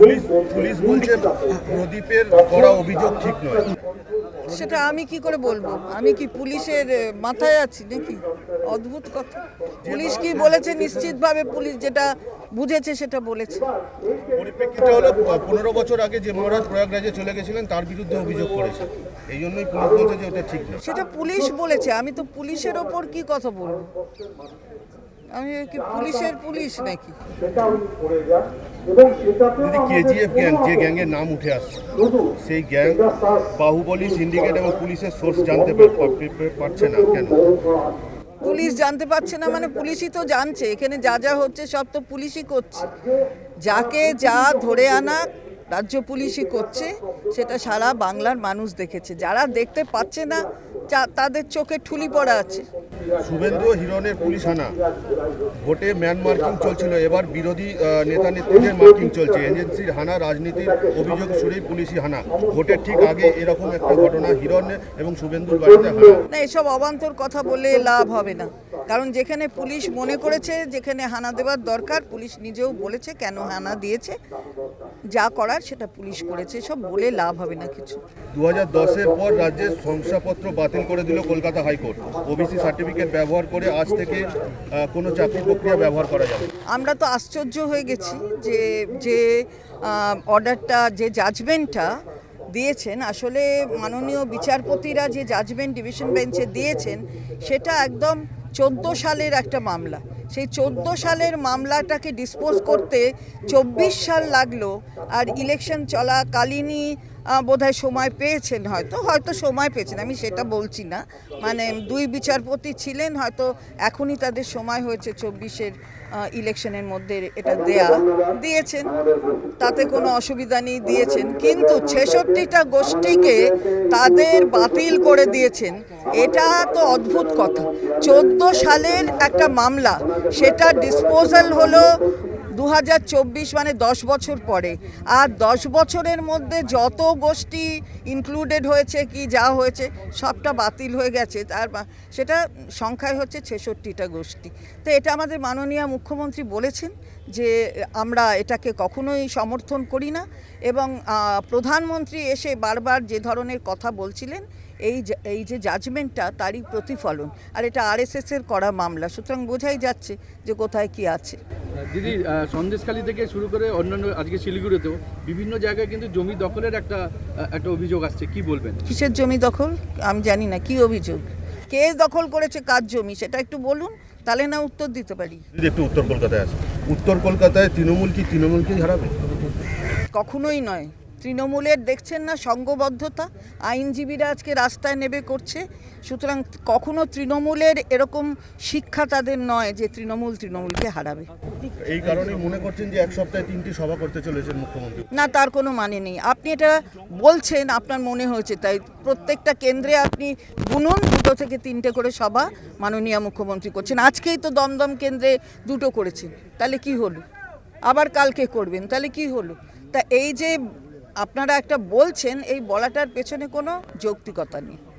Police police বলছে প্রদীপের করা অভিযোগ ঠিক নয়। সেটা আমি কি করে বলব? আমি কি পুলিশের মাথায় আছি নাকি? অদ্ভুত কথা। পুলিশ কি বলেছে? নিশ্চিতভাবে পুলিশ যেটা বুঝেছে সেটা বলেছে। পরিপ্রেক্ষিতে হলো পনেরো বছর আগে যে মহারাজ প্রয়াগরাজে চলে গেছিলেন তার বিরুদ্ধে অভিযোগ করেছে। এই জন্যই পুলিশ বলছে যে ওটা ঠিক নয়। সেটা পুলিশ বলেছে। আমি তো পুলিশের ওপর কি কথা বলব? আমি কি পুলিশের পুলিশ নাকি? যদি কেজিএফ গ্যাং যে গ্যাংয়ের নাম উঠে আসছে? সেই গ্যাং বাহুবলী সিন্ডিকেট এবং পুলিশের সোর্স জানতে পার- পার- পারছে না কেন? পুলিশ জানতে পারছে না মানে পুলিশই তো জানছে। এখানে যা যা হচ্ছে সব তো পুলিশই করছে। যাকে যা ধরে আনা রাজ্য পুলিশই করছে। সেটা সারা বাংলার মানুষ দেখেছে। যারা দেখতে পাচ্ছে না তাদের চোখে ঠুলি পড়া আছে। শুভেন্দু হিরণের পুলিশ হানা ভোটে ম্যান মার্কিং চলছিল। এবার বিরোধী নেতা নেত্রীদের মার্কিং চলছে। এজেন্সির হানা রাজনীতির অভিযোগ সুরেই পুলিশি হানা। ভোটের ঠিক আগে এরকম একটা ঘটনা হিরণ এবং শুভেন্দুর বাড়িতে হানা। না এসব অবান্তর কথা বলে লাভ হবে না। কারণ যেখানে পুলিশ মনে করেছে যেখানে হানা দেওয়ার দরকার পুলিশ নিজেও বলেছে কেন হানা দিয়েছে। যা করার সেটা পুলিশ করেছে। সব বলে লাভ হবে না কিছু। দু হাজার দশের পর রাজ্যের শংসাপত্র বাতিল করে দিল কলকাতা হাইকোর্ট। ওবিসি সার্টিফিকেট ব্যবহার করে আজ থেকে কোনো চাকরি প্রক্রিয়া ব্যবহার করা যাবে। আমরা তো আশ্চর্য হয়ে গেছি যে যে অর্ডারটা, যে জাজমেন্টটা দিয়েছেন, আসলে মাননীয় বিচারপতিরা যে জাজমেন্ট ডিভিশন বেঞ্চে দিয়েছেন, সেটা একদম চোদ্দ সালের একটা মামলা। সেই চোদ্দ সালের মামলাটাকে ডিসপোজ করতে চব্বিশ সাল লাগল, আর ইলেকশন চলাকালীনই বোধহয় সময় পেয়েছেন হয়তো হয়তো সময় পেয়েছেন, আমি সেটা বলছি না। মানে দুই বিচারপতি ছিলেন, হয়তো এখনই তাদের সময় হয়েছে চব্বিশের ইলেকশনের মধ্যে এটা দেয়া। দিয়েছেন, তাতে কোনো অসুবিধা নেই, দিয়েছেন। কিন্তু ছেষট্টিটা গোষ্ঠীকে তাদের বাতিল করে দিয়েছেন, এটা তো অদ্ভুত কথা। চোদ্দ সালের একটা মামলা সেটা ডিসপোজাল হলো দু হাজার চব্বিশ মানে দশ বছর পরে। আর দশ বছরের মধ্যে যত গোষ্ঠী ইনক্লুডেড হয়েছে, কি যা হয়েছে, সবটা বাতিল হয়ে গেছে। তার সেটা সংখ্যায় হচ্ছে ছেষট্টিটা গোষ্ঠী। তো এটা আমাদের মাননীয় মুখ্যমন্ত্রী বলেছেন যে, আমরা এটাকে কখনোই সমর্থন করি না। এবং প্রধানমন্ত্রী এসে বারবার যে ধরনের কথা বলছিলেন এই যে- এই যে জাজমেন্টটা তারই প্রতিফলন। আর এটা আরএসএস এর করা মামলা। সুতরাং বোঝাই যাচ্ছে যে কোথায় কি আছে। দিদি সন্দেশখালী থেকে শুরু করে অন্যান্য আজকে শিলিগুড়িতেও বিভিন্ন জায়গায় কিন্তু জমি দখলের একটা একটা অভিযোগ আসছে। কি বলবেন? কিসের জমি দখল? আমি জানি না। কি অভিযোগ? কে দখল করেছে? কার জমি? সেটা একটু বলুন। তাহলে না উত্তর দিতে পারি। যদি একটু উত্তর কলকাতায় আসে উত্তর কলকাতায় তৃণমূল কি তৃণমূলকেই হারাবে? কখনোই নয়। তৃণমূলের দেখছেন না সংঘবদ্ধতা আইনজীবীরা আজকে রাস্তায় নেবে করছে। সুতরাং কখনো তৃণমূলের এরকম শিক্ষা তাদের নয় যে তৃণমূল তৃণমূলকে হারাবে। এই কারণে মনে করছেন যে এক সপ্তাহে তিনটি সভা করতে চলেছেন মুখ্যমন্ত্রী। না তার কোনো মানে নেই। আপনি এটা বলছেন আপনার মনে হয়েছে তাই প্রত্যেকটা কেন্দ্রে আপনি গুনুন দুটো থেকে তিনটে করে সভা মাননীয় মুখ্যমন্ত্রী করছেন। আজকেই তো দমদম কেন্দ্রে দুটো করেছেন। তাহলে কি হলো? আবার কালকে করবেন তাহলে কি হলো? তা এই যে আপনারা একটা বলছেন এই বলাটার পেছনে কোনো যৌক্তিকতা নেই।